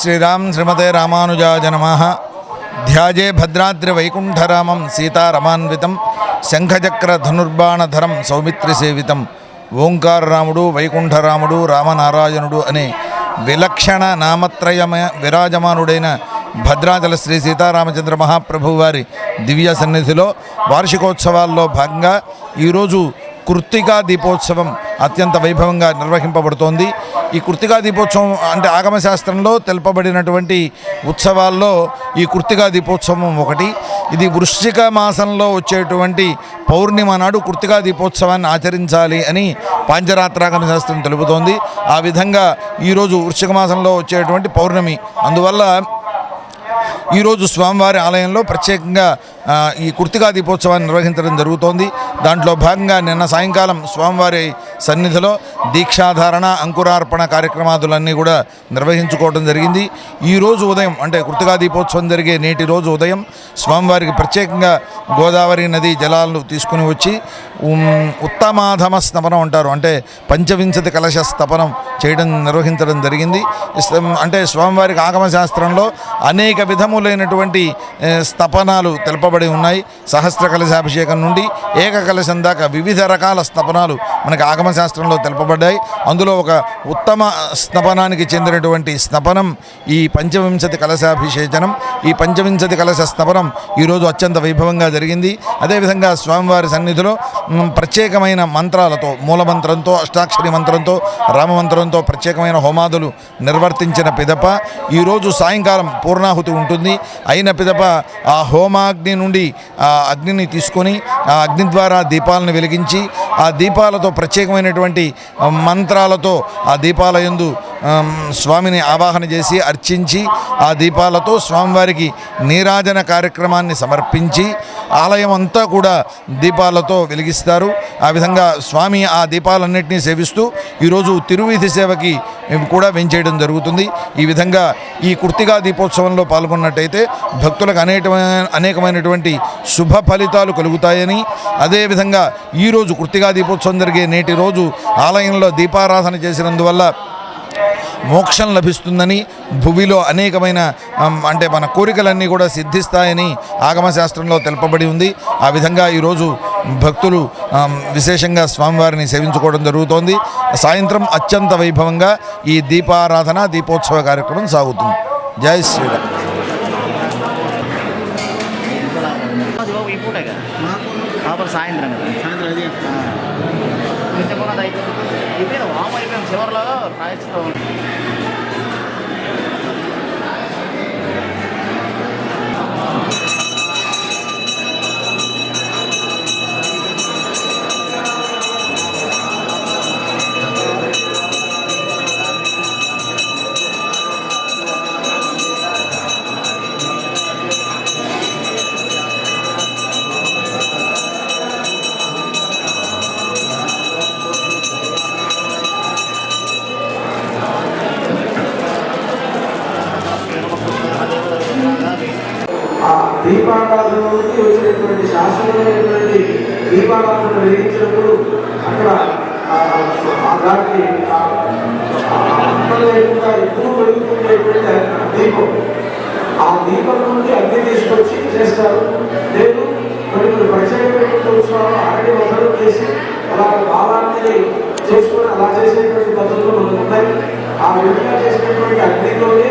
శ్రీరామ్ శ్రీమతే రామానుజాయ నమ. ధ్యాజే భద్రాద్రి వైకుంఠరామం సీతారమాన్వితం. శంఖచక్ర ధనుర్బాణధరం సౌమిత్రి సేవితం. ఓంకారరాముడు వైకుంఠరాముడు రామనారాయణుడు అనే విలక్షణ నామత్రయమ విరాజమానుడైన భద్రాచల శ్రీ సీతారామచంద్ర మహాప్రభు వారి దివ్య సన్నిధిలో వార్షికోత్సవాల్లో భాగంగా ఈరోజు కృత్తికా దీపోత్సవం అత్యంత వైభవంగా నిర్వహింపబడుతోంది. ఈ కృత్తికా దీపోత్సవం అంటే ఆగమశాస్త్రంలో తెలపబడినటువంటి తెలుపబడినటువంటి ఉత్సవాల్లో ఈ కృత్తికా దీపోత్సవం ఒకటి. ఇది వృశ్చిక మాసంలో వచ్చేటువంటి పౌర్ణిమ నాడు కృత్తికా దీపోత్సవాన్ని ఆచరించాలి అని పాంచరాత్రాగమ శాస్త్రం తెలుపుతోంది. ఆ విధంగా ఈరోజు వృశ్చిక మాసంలో వచ్చేటువంటి పౌర్ణమి. అందువల్ల ఈరోజు స్వామివారి ఆలయంలో ప్రత్యేకంగా ఈ కృతికా దీపోత్సవాన్ని నిర్వహించడం జరుగుతోంది. దాంట్లో భాగంగా నిన్న సాయంకాలం స్వామివారి సన్నిధిలో దీక్షాధారణ అంకురార్పణ కార్యక్రమాదులన్నీ కూడా నిర్వహించుకోవడం జరిగింది. ఈరోజు ఉదయం అంటే కృతికా దీపోత్సవం జరిగే నేటి రోజు ఉదయం స్వామివారికి ప్రత్యేకంగా గోదావరి నది జలాలను తీసుకుని వచ్చి ఉత్తమాధమ స్తపనం అంటారు. అంటే పంచవింశతి కలశ స్తపనం చేయడం నిర్వహించడం జరిగింది. అంటే స్వామివారికి ఆగమ శాస్త్రంలో అనేక విధములైనటువంటి స్తపనాలు తెలుపబడి ఉన్నాయి. సహస్ర కలశాభిషేకం నుండి ఏక కలశం దాకా వివిధ రకాల స్తపనాలు మనకి ఆగమ శాస్త్రంలో తెలుపబడ్డాయి. అందులో ఒక ఉత్తమ స్తపనానికి చెందినటువంటి స్తపనం ఈ పంచవింశతి కలశాభిషేచనం. ఈ పంచవింశతి కలశ స్తపనం ఈరోజు అత్యంత వైభవంగా జరిగింది. అదేవిధంగా స్వామివారి సన్నిధిలో ప్రత్యేకమైన మంత్రాలతో మూలమంత్రంతో అష్టాక్షరి మంత్రంతో రామమంత్రంతో ప్రత్యేకమైన హోమాదులు నిర్వర్తించిన పిదప ఈరోజు సాయంకాలం పూర్ణాహుతి ఉంటుంది. అయిన పిదప ఆ హోమాగ్ని నుండి ఆ అగ్నిని తీసుకొని ఆ అగ్ని ద్వారా దీపాలను వెలిగించి ఆ దీపాలతో ప్రత్యేకమైనటువంటి మంత్రాలతో ఆ దీపాల యందు స్వామిని ఆవాహన చేసి అర్చించి ఆ దీపాలతో స్వామివారికి నీరాజన కార్యక్రమాన్ని సమర్పించి ఆలయం అంతా కూడా దీపాలతో వెలిగిస్తారు. ఆ విధంగా స్వామి ఆ దీపాలన్నింటినీ సేవిస్తూ ఈరోజు తిరువీధి సేవకి కూడా వెంచేయడం జరుగుతుంది. ఈ విధంగా ఈ కుర్తిగా దీపోత్సవంలో పాల్గొన్నట్టయితే భక్తులకు అనేకమైన అనేకమైనటువంటి శుభ ఫలితాలు కలుగుతాయని అదేవిధంగా ఈరోజు కుర్తిగా దీపోత్సవం జరిగే నేటి రోజు ఆలయంలో దీపారాధన చేసినందువల్ల మోక్షం లభిస్తుందని భువిలో అనేకమైన అంటే మన కోరికలన్నీ కూడా సిద్ధిస్తాయని ఆగమశాస్త్రంలో తెలుపబడి ఉంది. ఆ విధంగా ఈరోజు భక్తులు విశేషంగా స్వామివారిని సేవించుకోవడం జరుగుతోంది. సాయంత్రం అత్యంత వైభవంగా ఈ దీపారాధన దీపోత్సవ కార్యక్రమం సాగుతుంది. జై శ్రీరామ్. సాయంత్రం సాయంత్రం అయిపోయింది అయిపోయింది చివరిలో ప్రాయశ్చితం దీపారాధన వెలిగించినప్పుడు అక్కడ దానికి లేకుండా ఆ ఎప్పుడూ వెలుగుతుండేటువంటి దీపం. ఆ దీపం నుండి అగ్ని తీసుకొచ్చి చేస్తారు. లేదు కొన్ని కొన్ని ప్రత్యేకమైనటువంటి ఉత్సవాలు ఆల్రెడీ మొదలు చేసి అలా కాలాన్ని చేసుకొని అలా చేసేటువంటి పద్ధతులు మనకు ఉన్నాయి ఆ విధంగా చేసినటువంటి అగ్నిలోనే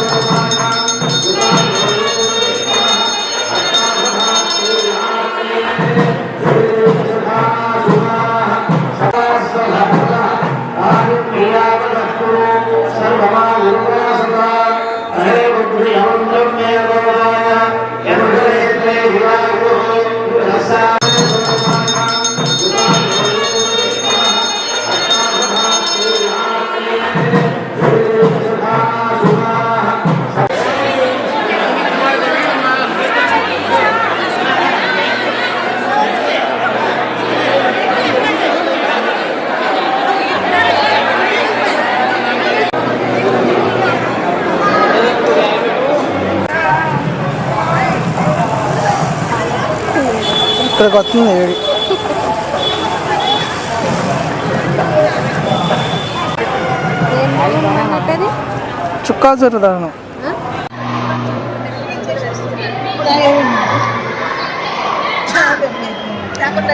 ఇక్కడికి వస్తుంది. వేడి చుక్కా దానం. కాకుండా